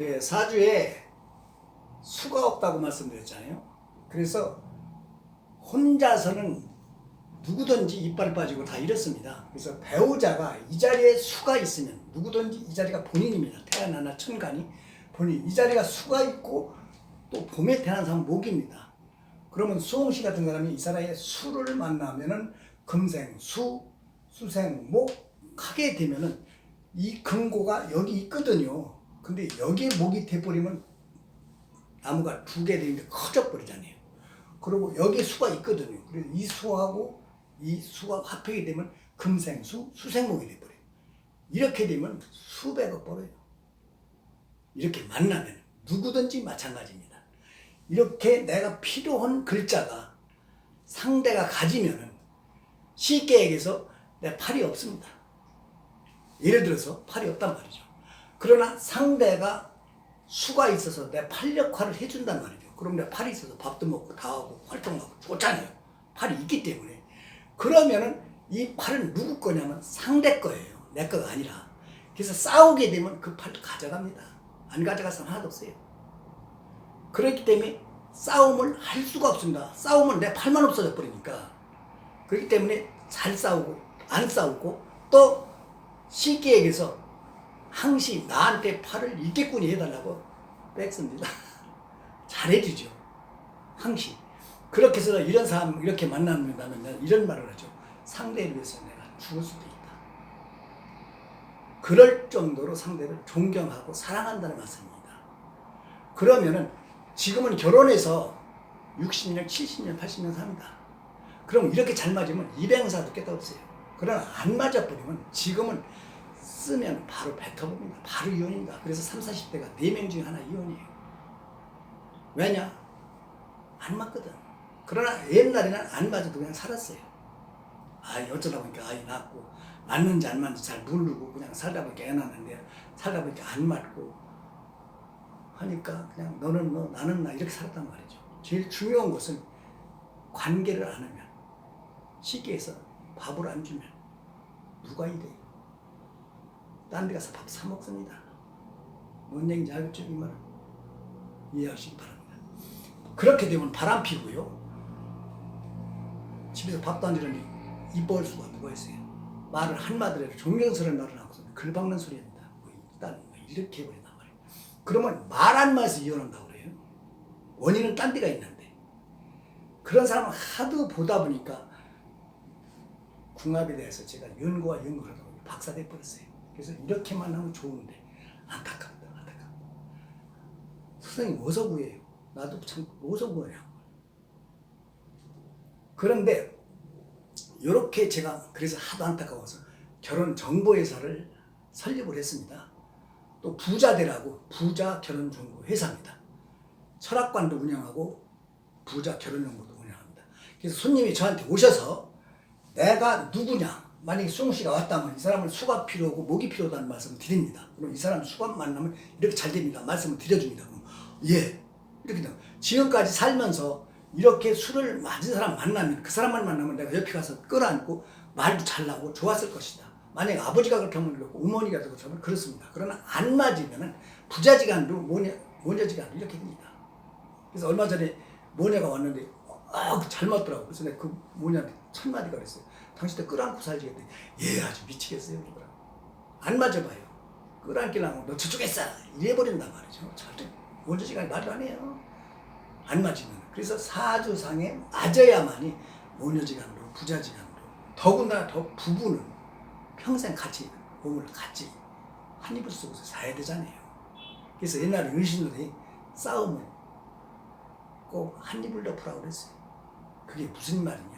예, 사주에 수가 없다고 말씀드렸잖아요. 그래서 혼자서는 누구든지 이빨 빠지고 다 이렇습니다. 그래서 배우자가 이 자리에 수가 있으면 누구든지 이 자리가 본인입니다. 태어나나 천간이 본인 이 자리가 수가 있고 또 봄에 태어난 사람 목입니다. 그러면 수홍 씨 같은 사람이 이 사람의 수를 만나면은 금생 수, 수생 목 하게 되면은 이 금고가 여기 있거든요. 근데 여기에 목이 돼버리면 나무가 두 개 되는데 커져 버리잖아요. 그리고 여기에 수가 있거든요. 그래서 이 수하고 이 수가 합하게 되면 금생수, 수생목이 돼버려요. 이렇게 되면 수백억 벌어요. 이렇게 만나면 누구든지 마찬가지입니다. 이렇게 내가 필요한 글자가 상대가 가지면은 쉽게 얘기해서 내 팔이 없습니다. 예를 들어서 팔이 없단 말이죠. 그러나 상대가 수가 있어서 내 팔 역할을 해준단 말이죠. 그럼 내 팔이 있어서 밥도 먹고 다 하고 활동하고 좋잖아요. 팔이 있기 때문에. 그러면은 이 팔은 누구 거냐면 상대 거예요. 내 거가 아니라. 그래서 싸우게 되면 그 팔도 가져갑니다. 안 가져가서는 하나도 없어요. 그렇기 때문에 싸움을 할 수가 없습니다. 싸우면 내 팔만 없어져 버리니까. 그렇기 때문에 잘 싸우고 안 싸우고 또 쉽게 얘기해서 항시 나한테 팔을 일개꾼이 해달라고 뺏습니다. 잘해주죠. 항시. 그렇게 해서 이런 사람 이렇게 만난다면 이런 말을 하죠. 상대를 위해서 내가 죽을 수도 있다. 그럴 정도로 상대를 존경하고 사랑한다는 말씀입니다. 그러면은 지금은 결혼해서 60년, 70년, 80년 삽니다. 그럼 이렇게 잘 맞으면 200사도 깨달았어요. 그러나 안 맞아버리면 지금은 쓰면 바로 뱉어봅니다. 바로 이혼입니다. 그래서 30, 40대가 4명 중에 하나 이혼이에요. 왜냐? 안 맞거든. 그러나 옛날에는 안 맞아도 그냥 살았어요. 아, 어쩌다 보니까 아이 낳고, 맞는지 안 맞는지 잘 모르고 그냥 살다 보니까 애 낳는데, 살다 보니까 안 맞고, 하니까 그냥 너는 너, 나는 나 이렇게 살았단 말이죠. 제일 중요한 것은 관계를 안 하면, 해서 밥을 안 주면, 누가 이래요? 딴 데 가서 밥 사 먹습니다. 뭔 얘기인지 알겠죠? 이 말은? 이해하시기 바랍니다. 그렇게 되면 바람 피고요. 집에서 밥도 안 주는데 이뻐할 수가 누가 있어요? 말을 한마디로 존경스러운 말을 하고서 글 박는 소리입니다. 뭐 일단 뭐 이렇게 해버린단 말이에요. 그러면 말 한마디에서 이혼한다고 그래요. 원인은 딴 데가 있는데. 그런 사람을 하도 보다 보니까 궁합에 대해서 제가 연구와 연구를 하다 박사돼 버렸어요. 그래서 이렇게만 하면 좋은데 안타깝다, 안타깝다. 선생님 어디서 구해요? 나도 참 어디서 구하냐. 그런데 이렇게 제가 그래서 하도 안타까워서 결혼 정보 회사를 설립을 했습니다. 또 부자대라고 부자 결혼 정보 회사입니다. 철학관도 운영하고 부자 결혼 정보도 운영합니다. 그래서 손님이 저한테 오셔서 내가 누구냐 만약에 수홍 씨가 왔다면 이 사람은 수가 필요하고 목이 필요하다는 말씀을 드립니다. 그럼 이 사람 수가 만나면 이렇게 잘 됩니다. 말씀을 드려줍니다. 그럼 예 이렇게 돼. 지금까지 살면서 이렇게 술을 맞은 사람 만나면 그 사람만 만나면 내가 옆에 가서 끌어안고 말도 잘 나오고 좋았을 것이다. 만약에 아버지가 그렇다면 그렇고 어머니가 그렇다면 그렇습니다. 그러나 안 맞으면은 부자지간도 모녀, 모녀지간도 이렇게 됩니다. 그래서 얼마 전에 모녀가 왔는데 아, 잘 맞더라고. 그래서 내가 그 모녀한테 첫 마디가 그랬어요. 당신 때 끌어안고 했더니 예 아주 미치겠어요 그러더라고. 안 맞아봐요. 끌어안기려면 너 저쪽에 있어 이래버린단 말이죠. 절대 모녀지간이 말도 안 해요. 안 맞으면. 그래서 사주상에 맞아야만이 모녀지간도 부자지간도 더군다나 더 부부는 평생 같이 몸을 같이 한 이불 속에서 사야 되잖아요. 그래서 옛날에 어르신들이 싸움을 꼭한 이불 덮으라고 그랬어요. 그게 무슨 말이냐?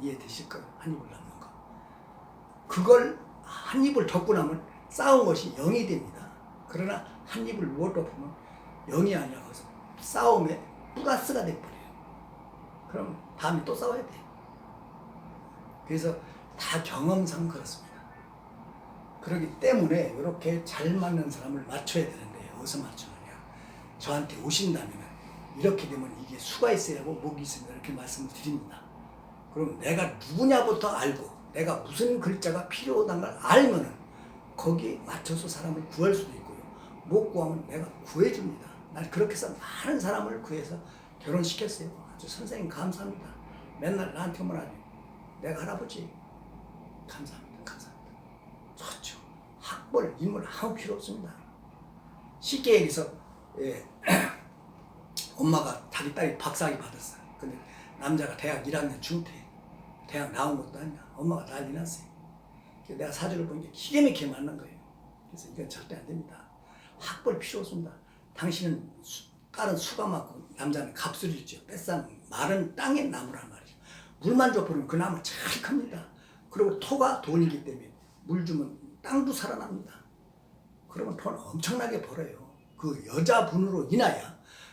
이해되실 거예요. 한 이불 덮는 거. 그걸 한 이불 덮고 나면 싸운 것이 영이 됩니다. 그러나 한 이불 못 덮으면 영이 아니라 그래서 싸움에 플러스가 돼버려요. 그럼 다음에 또 싸워야 돼. 그래서 다 경험상 그렇습니다. 그렇기 때문에 이렇게 잘 맞는 사람을 맞춰야 되는데 어디서 맞추느냐. 저한테 오신다면 이렇게 되면 이게 수가 있어야 하고 목이 있습니다. 이렇게 말씀을 드립니다. 그럼 내가 누구냐부터 알고 내가 무슨 글자가 필요하다는 걸 알면은 거기에 맞춰서 사람을 구할 수도 있고요. 못 구하면 내가 구해줍니다. 난 그렇게 해서 많은 사람을 구해서 결혼시켰어요. 아주 선생님 감사합니다. 맨날 나한테 오면 하니 내가 할아버지 감사합니다. 감사합니다. 좋죠. 학벌, 인물 아무 필요 없습니다. 쉽게 얘기해서 예, 엄마가 자기 딸이 박사학위 받았어요. 근데 남자가 대학 1학년 중퇴, 대학 나온 것도 아니야. 엄마가 난리 났어요. 내가 사주를 보니까 기가 막히게 만난 거예요. 그래서 이건 절대 안 됩니다. 학벌 필요 없습니다. 당신은 수- 딸은 수가 많고 남자는 갑술이죠. 뱃산 마른 땅의 나무란 말이죠. 물만 줘버리면 그 나무 잘 큽니다. 그리고 토가 돈이기 때문에 물 주면 땅도 살아납니다. 그러면 돈 엄청나게 벌어요. 그 여자분으로 인하여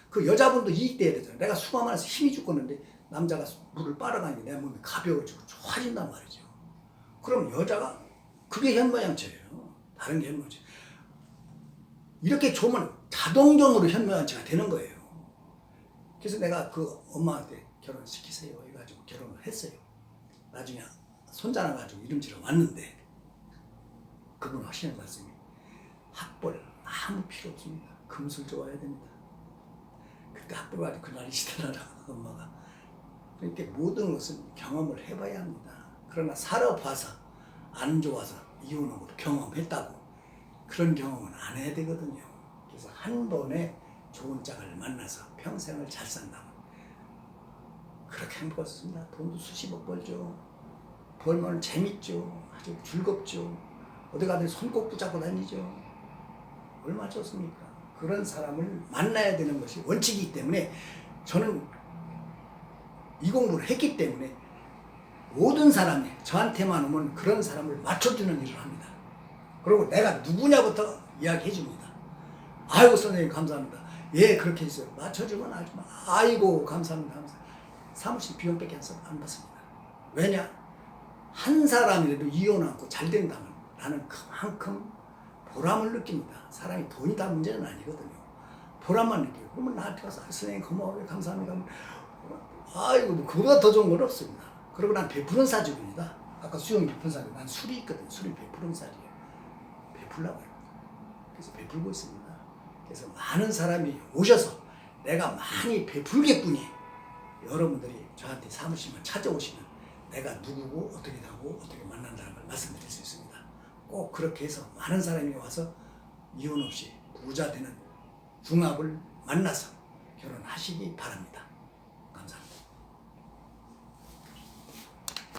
그 여자분도 이익돼야 되잖아요. 내가 수가 많아서 힘이 죽겠는데 남자가 물을 빨아가니까 내 몸이 가벼워지고 좋아진단 말이죠. 그럼 여자가 그게 현모양처예요. 다른 게 현모양처. 이렇게 좋으면 자동적으로 현모양처가 되는 거예요. 그래서 내가 그 엄마한테 결혼시키세요 해가지고 결혼을 했어요. 나중에 손자 나 가지고 이름지러 왔는데 그분 하시는 말씀이 학벌 아무 필요 없습니다. 금술 좋아야 됩니다. 그때 학벌 가지고 그날이 시달하라 엄마가. 그러니까 모든 것은 경험을 해봐야 합니다. 그러나 살아봐서 안 좋아서 이혼한 것도 경험했다고 그런 경험은 안 해야 되거든요. 그래서 한 번에 좋은 짝을 만나서 평생을 잘 산다면 그렇게 행복했습니다. 돈도 수십억 벌죠. 벌면 재밌죠. 아주 즐겁죠. 어디 가든 손꼭 붙잡고 다니죠. 얼마나 좋습니까? 그런 사람을 만나야 되는 것이 원칙이기 때문에 저는 이 공부를 했기 때문에 모든 사람이 저한테만 오면 그런 사람을 맞춰주는 일을 합니다. 그리고 내가 누구냐부터 이야기해 줍니다. 아이고 선생님 감사합니다. 예 그렇게 했어요. 맞춰주면 막, 아이고 감사합니다. 감사합니다. 사무실 비용밖에 안 받습니다. 왜냐? 한 사람이라도 이혼하고 잘 된다면 나는 그만큼 보람을 느낍니다. 사람이 돈이 다 문제는 아니거든요. 보람만 느껴요. 그러면 나한테 와서 아, 선생님 고마워요. 감사합니다. 아이고 뭐 그보다 더 좋은 건 없습니다. 그리고 난 베푸는 사주입니다. 아까 수영이 베푸는 사주. 난 술이 있거든. 술이 베푸는 사주예요. 베풀라고 해요. 그래서 베풀고 있습니다. 그래서 많은 사람이 오셔서 내가 많이 베풀겠뿐이 여러분들이 저한테 사무실만 찾아오시면 내가 누구고 어떻게 하고 어떻게 만난다는 걸 말씀드릴 수 있습니다. 꼭 그렇게 해서 많은 사람이 와서 이혼 없이 부자 되는 궁합을 만나서 결혼하시기 바랍니다.